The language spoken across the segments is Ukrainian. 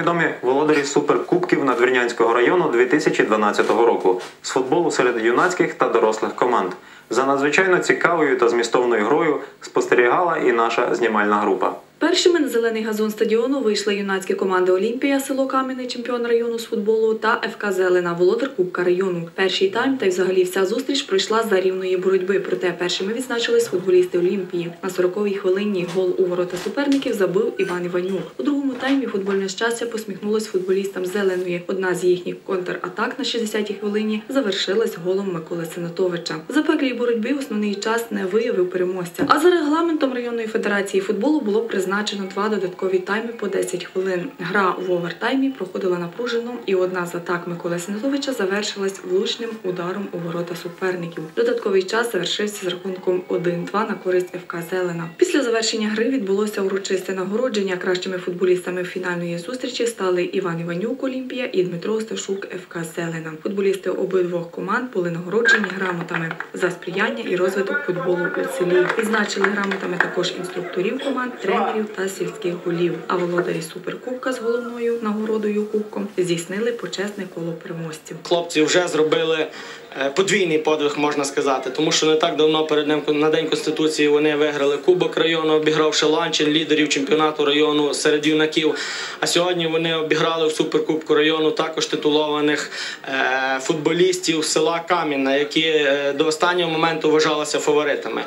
Відомі володарі суперкубків Надвірнянського району 2012 року з футболу серед юнацьких та дорослих команд. За надзвичайно цікавою та змістовною грою спостерігала і наша знімальна група. Першими на зелений газон стадіону вийшли юнацькі команди Олімпія, село Кам'яний, чемпіон району з футболу та ФК Зелена, володар Кубка району. Перший тайм та й взагалі вся зустріч пройшла за рівної боротьби. Проте першими відзначились футболісти Олімпії. На 40-й хвилині гол у ворота суперників забив Іван Іванюк. У другому таймі футбольне щастя посміхнулось футболістам зеленої. Одна з їхніх контратак на 60-й хвилині завершилась голом Миколи Сенатовича. В запеклій боротьбі основний час не виявив переможця. А за регламентом районної федерації футболу було призначено два додаткові тайми по 10 хвилин. Гра в овертаймі проходила напружено, і одна з атак Миколи Сенатовича завершилась влучним ударом у ворота суперників. Додатковий час завершився з рахунком 1-2 на користь ФК Зелена. Після завершення гри відбулося урочисте нагородження. Кращими футболістами фінальної зустрічі стали Іван Іванюк Олімпія і Дмитро Осташук ФК Зелена. Футболісти обидвох команд були нагороджені грамотами за сприяння і розвиток футболу у селі. Відзначили грамотами також інструкторів команд, тренерів та сільських голів. А володарі суперкубка з головною нагородою кубком здійснили почесне коло переможців. Хлопці вже зробили е, подвійний подвиг, можна сказати, тому що не так давно перед ним на день конституції вони виграли Кубок району, обігравши ланчин лідерів чемпіонату району серед юнаків. А сьогодні вони обіграли в суперкубку району також титулованих е, футболістів села Кам'яна, які е, до останнього моменту вважалися фаворитами.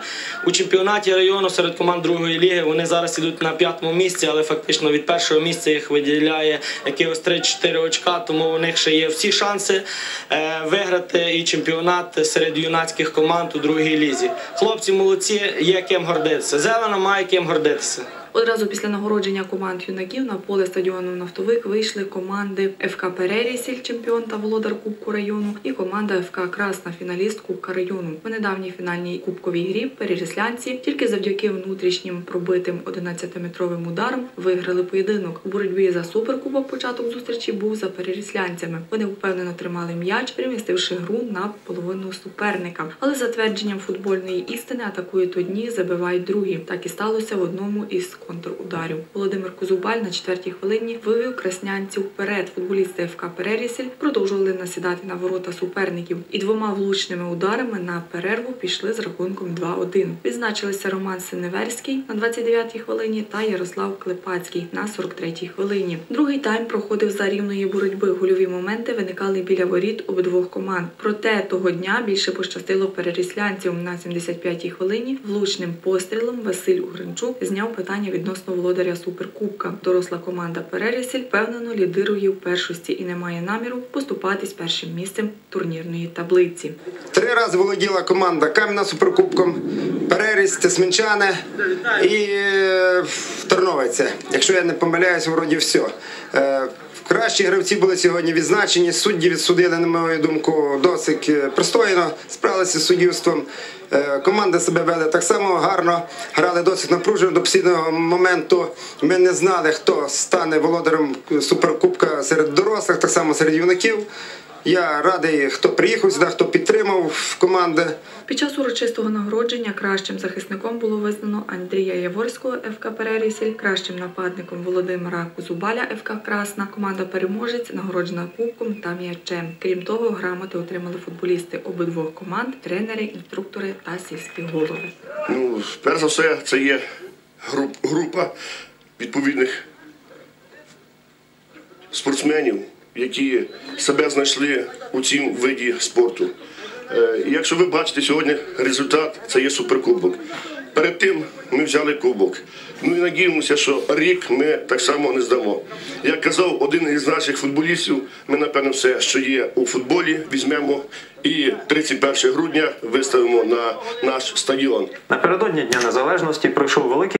У чемпіонаті району серед команд другої ліги вони зараз ідуть на п'ятому місці, але фактично від першого місця їх виділяє якихось 3-4 очка, тому у них ще є всі шанси е, виграти і чемпіонат серед юнацьких команд у другій лізі. Хлопці молодці, є ким гордитися. Зелена має ким гордитися. Одразу після нагородження команд юнаків на поле стадіону Нафтовик вийшли команди ФК Перерісіль, чемпіон та володар Кубку району, і команда ФК Красна, фіналіст Кубка району. В недавній фінальній кубковій грі переріслянці тільки завдяки внутрішнім пробитим 11-метровим ударам виграли поєдинок. У боротьбі за суперкубок початок зустрічі був за переріслянцями. Вони впевнено тримали м'яч, перемістивши гру на половину суперника. Але за твердженням футбольної істини атакують одні, забивають другі. Так і сталося в одному із контрударів. Володимир Кузубаль на четвертій хвилині вивів краснянців вперед. Футболісти ФК Перерісіль продовжували насідати на ворота суперників і двома влучними ударами на перерву пішли з рахунком 2-1. Відзначилися Роман Синеверський на 29-й хвилині та Ярослав Клепацький на 43-й хвилині. Другий тайм проходив за рівної боротьби. Гольові моменти виникали біля воріт обидвох команд. Проте того дня більше пощастило переріслянцям на 75-й хвилині. Влучним пострілом Василь Угринчук зняв питання відносно володаря суперкубка. Доросла команда Перерісіль впевнено лідирує в першості і не має наміру поступатись першим місцем турнірної таблиці. Три рази володіла команда Кам'яна суперкубком, Переріс, Тесменчане і е, Терновиця. Якщо я не помиляюсь, вроді все. Кращі гравці були сьогодні відзначені. Судді відсудили, на мою думку, досить е, пристойно, справилися з суддівством. Е, Команди себе вели так само гарно, грали досить напружено до постійного моменту. Ми не знали, хто стане володарем суперкубка серед дорослих, так само серед юнаків. Я радий, хто приїхав сюди, хто підтримав команди. Під час урочистого нагородження кращим захисником було визнано Андрія Яворського ФК Перерісіль, кращим нападником Володимира Кузубаля ФК Красна. Команда переможець нагороджена кубком та м'ячем. Крім того, грамоти отримали футболісти обидвох команд, тренери, інструктори та сільські голови. Ну, перш за все, це є груп, група відповідних спортсменів, які себе знайшли у цім виді спорту. Е, І якщо ви бачите сьогодні результат, це є суперкубок. Перед тим ми взяли кубок. Ну і надіємося, що рік ми так само не здамо. Як казав один із наших футболістів, ми напевно все, що є у футболі, візьмемо і 31 грудня виставимо на наш стадіон. Напередодні Дня Незалежності пройшов великий